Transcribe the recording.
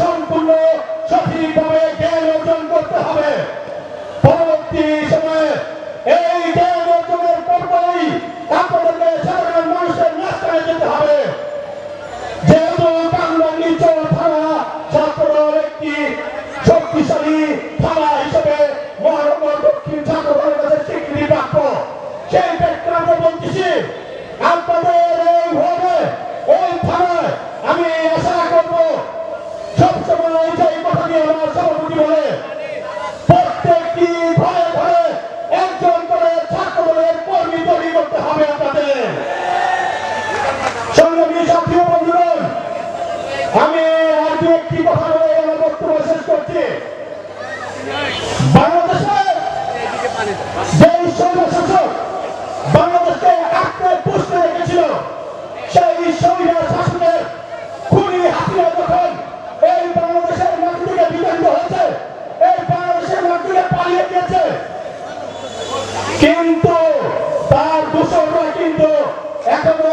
সম্পূর্ণ সঠিকভাবে জ্ঞান অর্জন করতে হবে। একটি শক্তিশালী থানা হিসেবে মহানগর দক্ষিণ ছাত্রদলের কাছে স্বীকৃতি প্রাপ্ত। সেই বলতেছি কথাটি আমার সভাপতি বলে, প্রত্যেকটি ঘরে ঘরে করতে হবে আপনাদের। আমি শেষ করছি বাংলাদেশে যেই স্বৈরশাসক বাংলাদেশকে আঁকড়ে পুষতে রেখেছিল সেই স্বৈর শাসকের খুনি হাসিনা যখন এই বাংলাদেশের মাটি বাংলাদেশের কিন্তু তার দূষণরা কিন্তু এখনও